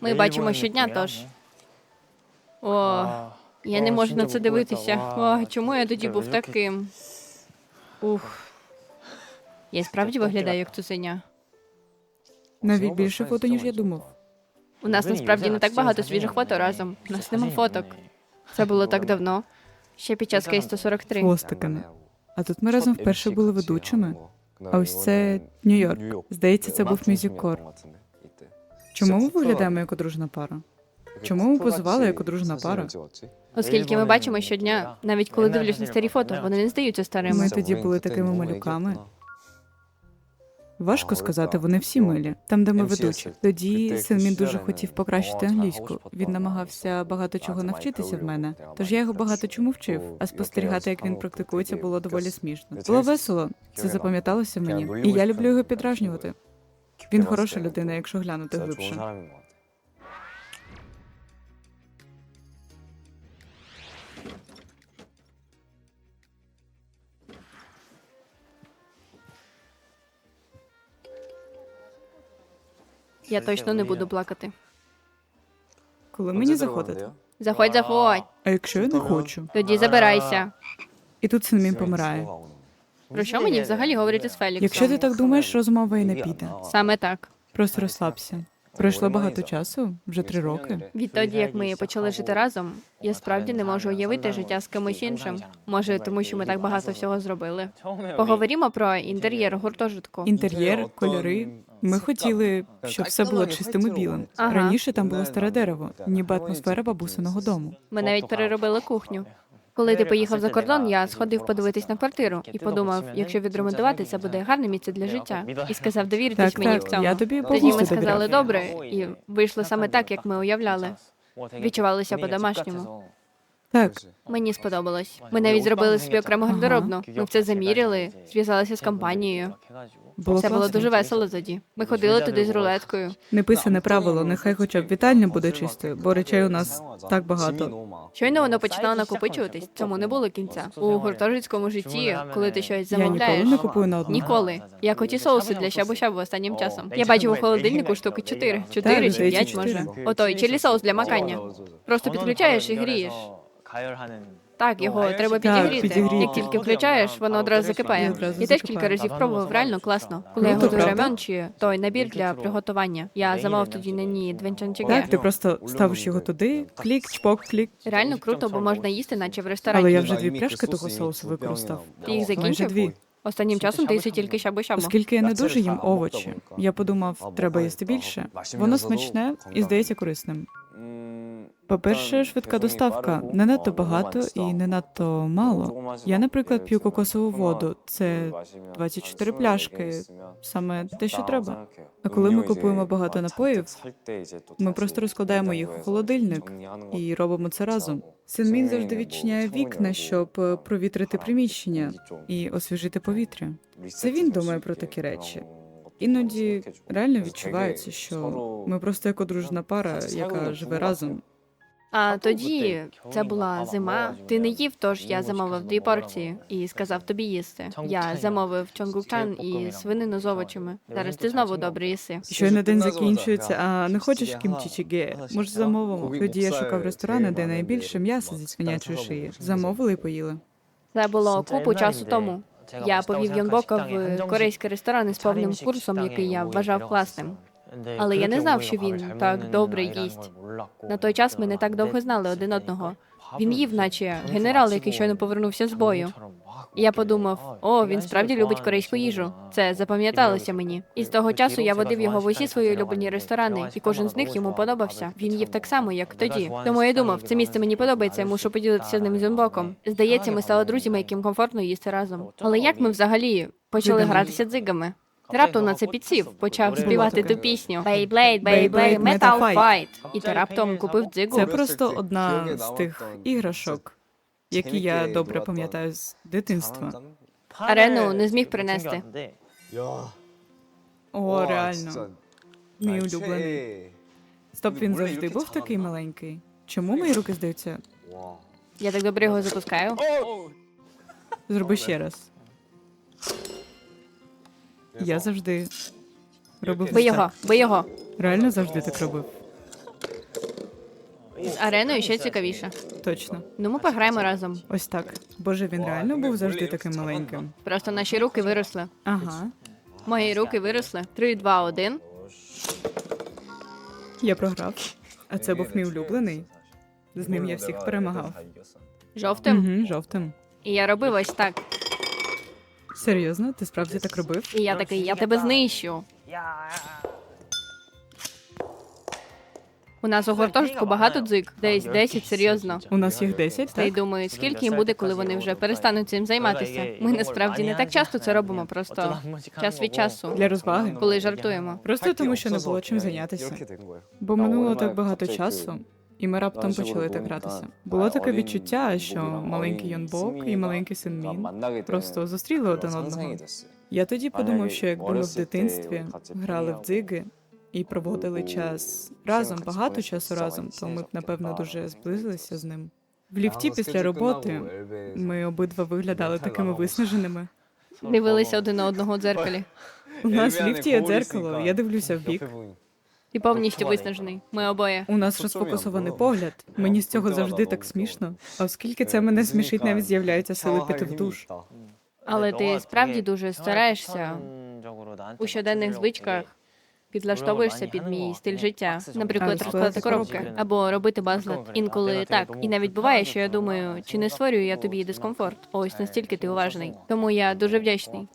Ми бачимо щодня, тож. О, я не можу на це дивитися. О, чому я тоді був таким? Ух. Я справді виглядаю як цуценя. Навіть більше фото, ніж я думав. У нас насправді не так багато свіжих фото разом. У нас нема фоток. Це було так давно. Ще під час кейс 143. Хвостиками. А тут ми разом вперше були ведучими. А ось це Нью-Йорк. Здається, це був мюзикор. Чому ми виглядаємо як одружна пара? Чому ми позували як одружена пара? Оскільки ми бачимо щодня, навіть коли дивлюсь на старі фото, вони не здаються старими. Ми тоді були такими малюками. Важко сказати, вони всі милі. Там, де ми ведучі. Тоді Синмін дуже хотів покращити англійську. Він намагався багато чого навчитися в мене. Тож я його багато чому вчив. А спостерігати, як він практикується, було доволі смішно. Було весело. Це запам'яталося мені. І я люблю його підражнювати. Він хороша людина, якщо глянути глибше. Я точно не буду плакати. Коли мені заходити? Заходь, заходь. А якщо я не хочу? Тоді забирайся. І тут Синмін помирає. Про що мені взагалі говорити з Феліксом? Якщо ти так думаєш, розмова і не піде. Саме так. Просто розслабся. Пройшло багато часу, вже три роки. Відтоді, як ми почали жити разом, я справді не можу уявити життя з кимось іншим. Може, тому що ми так багато всього зробили. Поговоримо про інтер'єр гуртожитку. Інтер'єр, кольори. Ми хотіли, щоб все було чистим і білим. Ага. Раніше там було старе дерево, ніби атмосфера бабусиного дому. Ми навіть переробили кухню. Коли ти поїхав за кордон, я сходив подивитись на квартиру і подумав, якщо відремонтувати, це буде гарне місце для життя. І сказав, довіртесь Так, мені в цьому. я тобі Тоді ми повністю сказали добре, і вийшло саме так, як ми уявляли. Відчувалися по-домашньому. Так, Мені сподобалось. Ми навіть зробили собі окрему гардеробну. Ми все заміряли, зв'язалися з компанією. Було Це було класно. дуже весело тоді. Ми ходили туди з рулеткою. Неписане правило, нехай хоча б вітальня буде чистою, бо речей у нас так багато. Щойно воно починало накопичуватись. Цьому не було кінця. У гуртожитському житті, коли ти щось Я замовляєш. ніколи не купую на одну. Ніколи. Як оті соуси для щабу-щабу останнім часом. Я бачив у холодильнику штуки 4. 4 чи здається, може. чотири. Отой чилі соус для макання. Просто підключаєш і грієш. Так, його треба підігріти. підігріти. Як тільки включаєш, воно одразу закипає. Я теж кілька разів пробував, реально класно. Коли я готую рамен чи той набір для приготування. Я замовив тоді на ній двенчанчиге. Так, ти просто ставиш його туди, клік, чпок, клік. Реально круто, бо можна їсти, наче в ресторані. Але я вже дві пляшки того соусу використав. Ти їх закінчив? дві. Останнім часом ти їси тільки щабу-щабу. Оскільки я не дуже їм овочі, я подумав, треба їсти більше. Воно смачне і здається корисним. По-перше, швидка доставка не надто багато і не надто мало. Я, наприклад, п'ю кокосову воду. Це 24 пляшки, саме те, що треба. А коли ми купуємо багато напоїв, ми просто розкладаємо їх у холодильник і робимо це разом. Синмін завжди відчиняє вікна, щоб е, провітрити приміщення і освіжити повітря. Це він думає про такі речі. Іноді реально відчувається, що ми просто як одружена пара, яка живе разом. А тоді це була зима. Ти не їв, тож я замовив дві порції і сказав тобі їсти. Я замовив чонгукчан і свинину з овочами. Зараз ти знову добре їси. Щойно день закінчується, а не хочеш кімчі чіге? Може, замовимо? Тоді я шукав ресторани, де найбільше м'яса зі свинячої шиї. Замовили і поїли. Це було купу часу тому. Я повів Йонбока в корейський ресторан із повним курсом, який я вважав класним. Але я не знав, що він так добре їсть. На той час ми не так довго знали один одного. Він їв, наче генерал, який щойно повернувся з бою. І я подумав: о, він справді любить корейську їжу. Це запам'яталося мені. І з того часу я водив його в усі свої улюблені ресторани, і кожен з них йому подобався. Він їв так само, як тоді. Тому я думав, це місце мені подобається, я мушу поділитися з ним з Юнбоком. Здається, ми стали друзями, яким комфортно їсти разом. Але як ми взагалі почали гратися дзигами? Ти раптом на це підсів, почав співати ту пісню Beyblade, Beyblade Metal Fight. Fight. І ти раптом купив дзигу. Це просто одна з тих іграшок, які я добре пам'ятаю з дитинства. Арену не зміг принести. О, реально. Мій улюблений. Стоп, він завжди був такий маленький. Чому мої руки здаються? Я так добре його запускаю. Зроби ще раз. Я завжди робив Бий його, бий його. Реально завжди так робив. З ареною ще цікавіше. Точно. Ну ми пограємо разом. Ось так. Боже, він реально був завжди таким маленьким. Просто наші руки виросли. Ага. Мої руки виросли. Три, два, один. Я програв. А це був мій улюблений. З ним я всіх перемагав. Жовтим. Угу, жовтим. І я робив ось так. Серйозно, ти справді так робив? І я такий, я тебе знищу. У нас у гуртожитку багато дзик, десь 10, серйозно. У нас їх 10, Та й так? думаю, скільки їм буде, коли вони вже перестануть цим займатися. Ми насправді не так часто це робимо, просто час від часу, Для розваги. коли жартуємо. Просто тому, що не було чим зайнятися. Бо минуло так багато часу, і ми раптом почали так гратися. Було таке відчуття, що маленький Йонбок і маленький син Мін просто зустріли один одного. Я тоді подумав, що якби ми в дитинстві грали в дзиги і проводили час разом, багато часу разом, то ми б напевно дуже зблизилися з ним. В ліфті після роботи ми обидва виглядали такими виснаженими. Дивилися один на одного в дзеркалі. У нас в ліфті є дзеркало, я дивлюся в бік. Ти повністю виснажений. Ми обоє. У нас розфокусований погляд. Мені з цього завжди так смішно. А оскільки це мене смішить, навіть з'являється сили піти в душ. Але ти справді дуже стараєшся у щоденних звичках. Підлаштовуєшся під мій стиль життя, наприклад, розкладати коробки. коробки або робити базлет. Інколи так. І навіть буває, що я думаю, чи не створюю я тобі дискомфорт. Ось настільки ти уважний. Тому я дуже вдячний.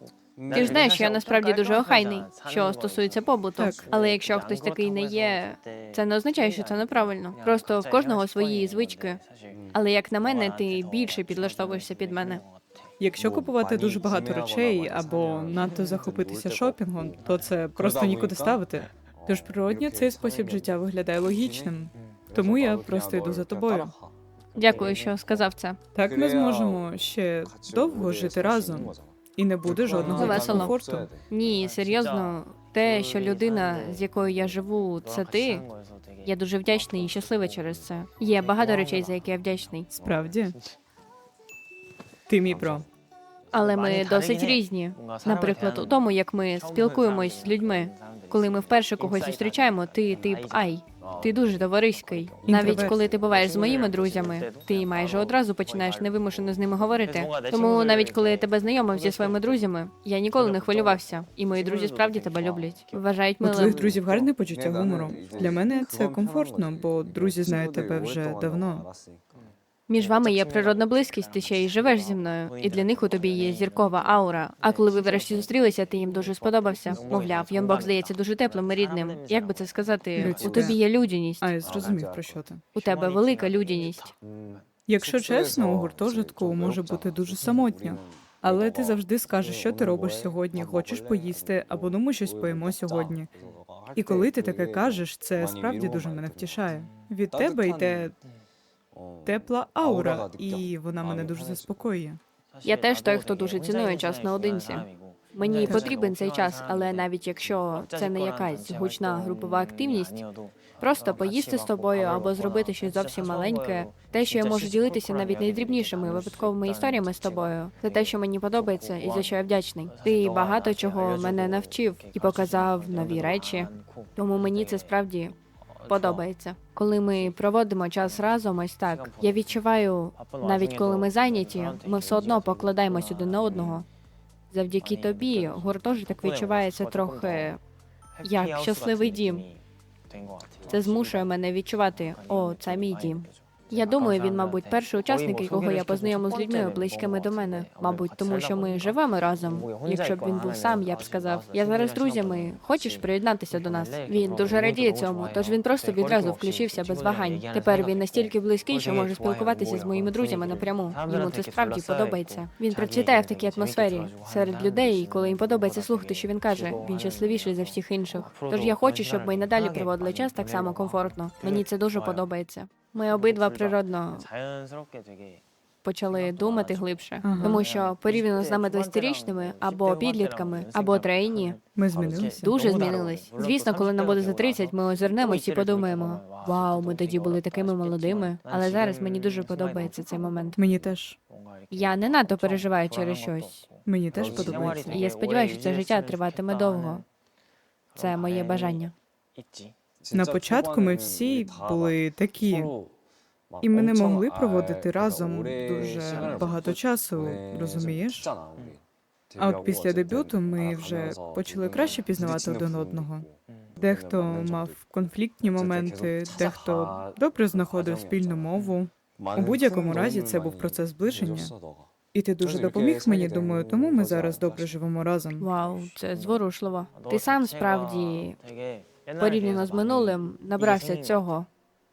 Ти ж знаєш, що я насправді дуже охайний, що стосується побуту. Так. Але якщо хтось такий не є, це не означає, що це неправильно. Просто в кожного свої звички. Але як на мене, ти більше підлаштовуєшся під мене. Якщо купувати дуже багато речей або надто захопитися шопінгом, то це просто нікуди ставити. Тож природньо цей спосіб життя виглядає логічним. Тому я просто йду за тобою. Дякую, що сказав це. Так ми зможемо ще довго жити разом, і не буде жодного Весело. дискомфорту. Ні, серйозно, те, що людина, з якою я живу, це ти. Я дуже вдячний і щасливий через це. Є багато речей, за які я вдячний. Справді, ти мій бро. Але ми досить різні. Наприклад, у тому, як ми спілкуємось з людьми. Коли ми вперше когось зустрічаємо, ти тип ай. Ти дуже товариський. Навіть коли ти буваєш з моїми друзями, ти майже одразу починаєш невимушено з ними говорити. Тому навіть коли я тебе знайомив зі своїми друзями, я ніколи не хвилювався, і мої друзі справді тебе люблять. Вважають У твоїх друзів гарне почуття гумору. Для мене це комфортно, бо друзі знають тебе вже давно. Між вами є природна близькість, ти ще й живеш зі мною, і для них у тобі є зіркова аура. А коли ви врешті зустрілися, ти їм дуже сподобався. Мовляв, Йонбок здається дуже теплим і рідним. Як би це сказати? У тобі є людяність. А я зрозумів про що ти. У тебе велика людяність. Якщо чесно, у гуртожитку може бути дуже самотньо. Але ти завжди скажеш, що ти робиш сьогодні, хочеш поїсти, або ну ми щось поїмо сьогодні. І коли ти таке кажеш, це справді дуже мене втішає. Від тебе йде тепла аура, і вона мене дуже заспокоює. Я теж той, хто дуже цінує час наодинці. Мені потрібен цей час, але навіть якщо це не якась гучна групова активність, просто поїсти з тобою або зробити щось зовсім маленьке, те, що я можу ділитися навіть найдрібнішими випадковими історіями з тобою, це те, що мені подобається, і за що я вдячний. Ти багато чого мене навчив і показав нові речі, тому мені це справді подобається. Коли ми проводимо час разом, ось так я відчуваю, навіть коли ми зайняті, ми все одно покладаємось один на одного. Завдяки тобі гуртожиток відчувається трохи як щасливий дім. Це змушує мене відчувати, о, це мій дім. Я думаю, він, мабуть, перший учасник, якого я познайомив з людьми близькими до мене. Мабуть, тому що ми живемо разом. Якщо б він був сам, я б сказав: я зараз з друзями. Хочеш приєднатися до нас? Він дуже радіє цьому, тож він просто відразу включився без вагань. Тепер він настільки близький, що може спілкуватися з моїми друзями напряму. Йому це справді подобається. Він процвітає в такій атмосфері серед людей, коли їм подобається слухати, що він каже. Він щасливіший за всіх інших. Тож я хочу, щоб ми й надалі проводили час так само комфортно. Мені це дуже подобається. Ми обидва природно почали думати глибше, Ага. тому що порівняно з нами 20-річними або підлітками, або трейні, Ми змінилися. дуже змінились. Звісно, коли нам буде за 30, ми озирнемось і подумаємо: вау, ми тоді були такими молодими. Але зараз мені дуже подобається цей момент. Мені теж. Я не надто переживаю через щось. Мені теж подобається. І я сподіваюся, що це життя триватиме довго. Це моє бажання. На початку ми всі були такі, і ми не могли проводити разом дуже багато часу, розумієш? А от після дебюту ми вже почали краще пізнавати один одного. Дехто мав конфліктні моменти, дехто добре знаходив спільну мову. У будь-якому разі це був процес зближення. І ти дуже допоміг мені, думаю, тому ми зараз добре живемо разом. Вау, це зворушливо. Ти сам справді порівняно з минулим набрався цього.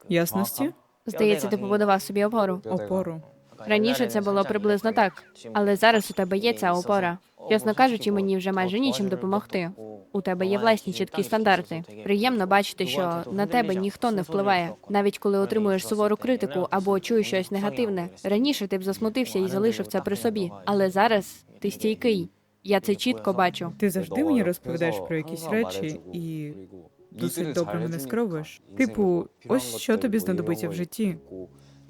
Ясності? Здається, ти побудував собі опору. Опору. Раніше це було приблизно так, але зараз у тебе є ця опора. Чесно кажучи, мені вже майже нічим допомогти. У тебе є власні чіткі стандарти. Приємно бачити, що на тебе ніхто не впливає, навіть коли отримуєш сувору критику або чуєш щось негативне. Раніше ти б засмутився і залишив це при собі, але зараз ти стійкий. Я це чітко бачу. Ти завжди мені розповідаєш про якісь речі і досить добре мене скеровуєш. Типу, ось що тобі знадобиться в житті.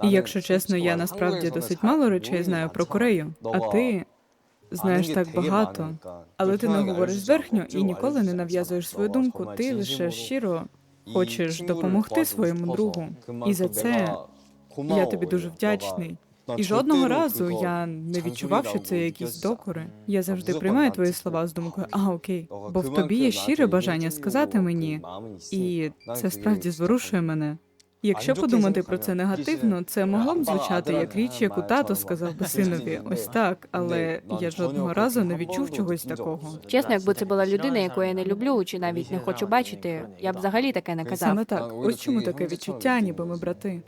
І якщо чесно, я насправді досить мало речей знаю про Корею, а ти знаєш так багато. Але ти не говориш зверхньо і ніколи не нав'язуєш свою думку. Ти лише щиро хочеш допомогти своєму другу. І за це я тобі дуже вдячний. І жодного разу я не відчував, що це якісь докори. Я завжди приймаю твої слова з думкою, а окей, бо в тобі є щире бажання сказати мені, і це справді зворушує мене. Якщо подумати про це негативно, це могло б звучати як річ, яку тато сказав би синові, ось так, але я жодного разу не відчув чогось такого. Чесно, якби це була людина, яку я не люблю, чи навіть не хочу бачити, я б взагалі таке не казав. Саме так, ось чому таке відчуття, ніби ми брати.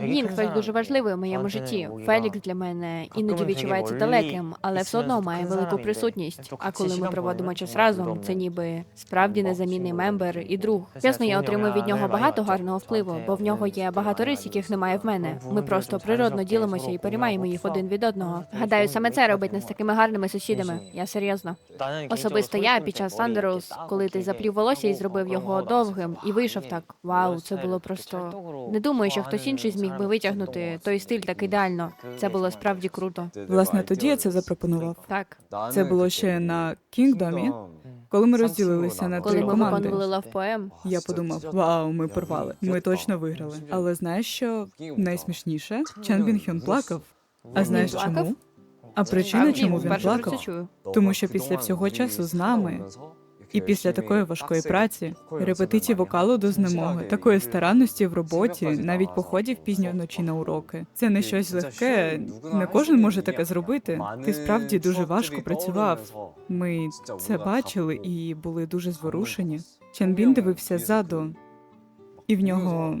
Він хтось дуже важливий у моєму житті. Фелікс для мене іноді відчувається далеким, але все одно має велику присутність. А коли ми проводимо час разом, це ніби справді незамінний мембер і друг. Чесно, я отримую від нього багато гарного впливу, бо в нього є багато рис, яких немає в мене. Ми просто природно ділимося і переймаємо їх один від одного. Гадаю, саме це робить нас такими гарними сусідами. Я серйозно. Особисто я під час Сандерус, коли ти заплів волосся і зробив його довгим, і вийшов так. Вау, це було просто не думаю, що хтось інший зміг би витягнути той стиль так ідеально. Це було справді круто. Власне, тоді я це запропонував. Так, Це було ще на Кінгдомі, коли ми розділилися на коли три ми команди. виконували лавпоем, Я подумав, вау, ми порвали. Ми точно виграли. Але знаєш що найсмішніше? Чан Хьон плакав. А знаєш чому? А причина, чому він плакав? Тому що після всього часу з нами і після такої важкої праці, репетиції вокалу до знемоги, такої старанності в роботі, навіть походів пізньо вночі на уроки. Це не щось легке. Не кожен може таке зробити. Ти справді дуже важко працював. Ми це бачили і були дуже зворушені. Чанбін дивився ззаду, і в нього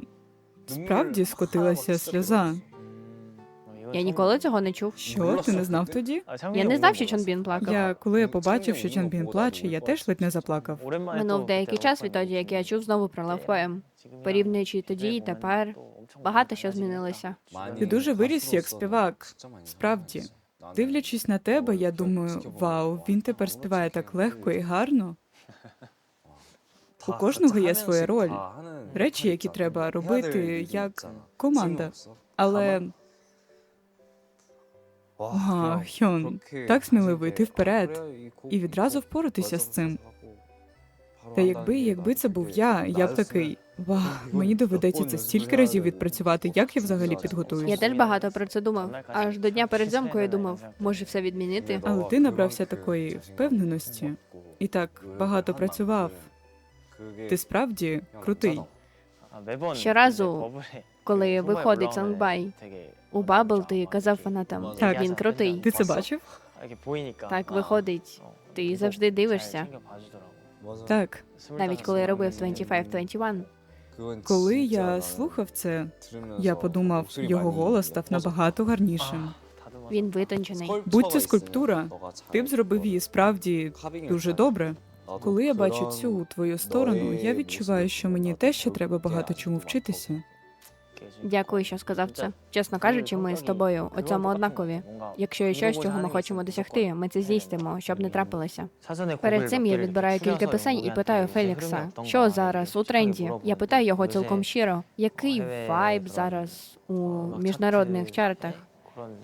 справді скотилася сльоза. Я ніколи цього не чув. Що ти не знав тоді? Я не знав, що Чонбін плакав. Я коли я побачив, що Чанбін плаче, я теж ледь не заплакав. Минув деякий час відтоді, як я чув знову про лавпоем. Порівнюючи тоді і тепер, багато що змінилося. Ти дуже виріс як співак. Справді, дивлячись на тебе, я думаю, вау, він тепер співає так легко і гарно. У кожного є своя роль. Речі, які треба робити як команда. Але ага, Хьон, так сміливо йти вперед і відразу впоратися з цим. Та якби, якби це був я, я б такий. Вау, мені доведеться це стільки разів відпрацювати, як я взагалі підготуюсь. Я теж багато про це думав. Аж до дня перед зйомкою я думав, може все відмінити. Але ти набрався такої впевненості і так багато працював. Ти справді крутий. Щоразу, коли виходить Сангбай, у Бабл ти казав фанатам, Так. він крутий. Ти це бачив? Так виходить. Ти завжди дивишся, Так. навіть коли я робив 25-21. Коли я слухав це, я подумав, його голос став набагато гарнішим. Він витончений. Будь це скульптура, ти б зробив її справді дуже добре. Коли я бачу цю твою сторону, я відчуваю, що мені теж ще треба багато чому вчитися. Дякую, що сказав це. Чесно кажучи, ми з тобою у цьому однакові. Якщо є щось, чого ми хочемо досягти, ми це здійснимо, щоб не трапилося. Перед цим я відбираю кілька писань і питаю Фелікса, що зараз у тренді. Я питаю його цілком щиро, який вайб зараз у міжнародних чартах.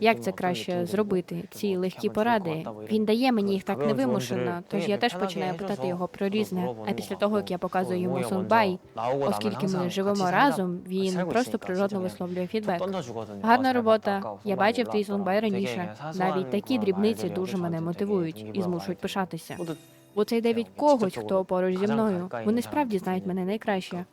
Як це краще зробити? Ці легкі поради. Він дає мені їх так невимушено, тож я теж починаю питати його про різне. А після того, як я показую йому Сунбай, оскільки ми живемо разом, він просто природно висловлює фідбек. Гарна робота. Я бачив твій Сунбай раніше. Навіть такі дрібниці дуже мене мотивують і змушують пишатися. Бо це йде від когось, хто поруч зі мною. Вони справді знають мене найкраще.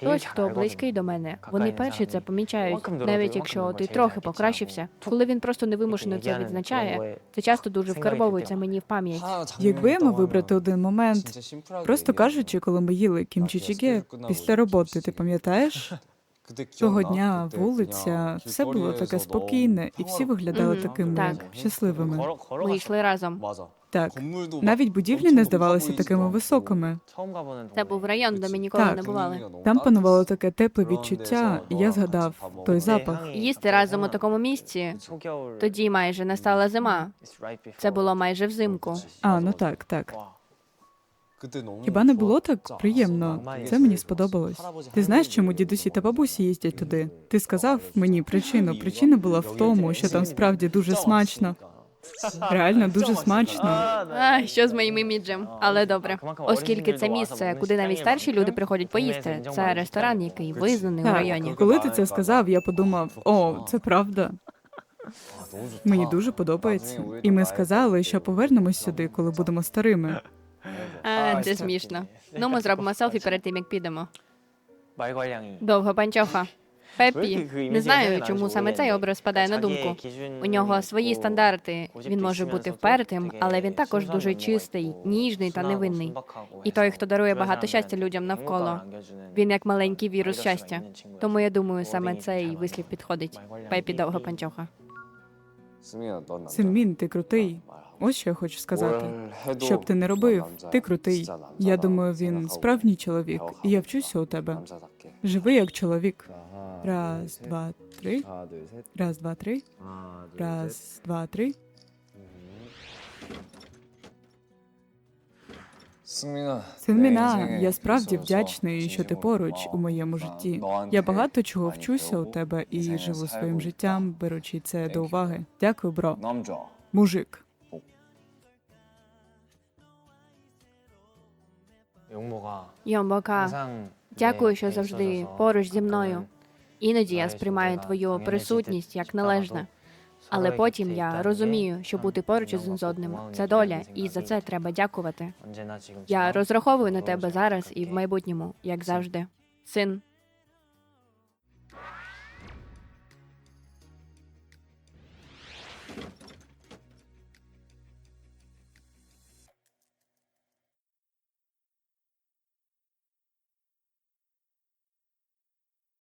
Хтось, хто близький до мене, вони перші це помічають, навіть якщо ти трохи покращився. Коли він просто невимушено це відзначає, це часто дуже вкарбовується мені в пам'ять. Якби я мав вибрати один момент, просто кажучи, коли ми їли кімчі після роботи, ти пам'ятаєш? Того дня вулиця, все було таке спокійне, і всі виглядали такими Так. щасливими. Ми йшли разом. Так, навіть будівлі не здавалися такими високими. Це був район, де ми ніколи Так. не бували. Там панувало таке тепле відчуття, і я згадав той запах. Їсти разом у такому місці. Тоді майже настала зима. Це було майже взимку. А, ну так, так. Хіба не було так приємно? Це мені сподобалось. Ти знаєш, чому дідусі та бабусі їздять туди? Ти сказав мені причину. Причина була в тому, що там справді дуже смачно. Реально дуже смачно. А, що з моїм іміджем, але добре, оскільки це місце, куди навіть старші люди приходять поїсти. Це ресторан, який визнаний у районі. Коли ти це сказав, я подумав: о, це правда. Мені дуже подобається. І ми сказали, що повернемось сюди, коли будемо старими. А, Це смішно. Ну ми зробимо селфі перед тим як підемо. Довго панчоха. Пеппі. Не знаю, чому саме цей образ спадає на думку. У нього свої стандарти. Він може бути впертим, але він також дуже чистий, ніжний та невинний. І той, хто дарує багато щастя людям навколо. Він як маленький вірус щастя. Тому я думаю, саме цей вислів підходить. Пеппі довга панчоха. Синмін, ти крутий. Ось що я хочу сказати. Що б ти не робив, ти крутий. Я думаю, він справжній чоловік, і я вчуся у тебе. Живи як чоловік. Раз, два, три. Раз, два, три. Раз, два, три. Синміна, я справді вдячний, що ти поруч у моєму житті. Я багато чого вчуся у тебе і живу своїм життям, беручи це до уваги. Дякую, бро. Мужик. Йомбока, дякую, що завжди поруч зі мною. Іноді я сприймаю твою присутність як належне. Але потім я розумію, що бути поруч один з одним це доля, і за це треба дякувати. Я розраховую на тебе зараз і в майбутньому, як завжди. Син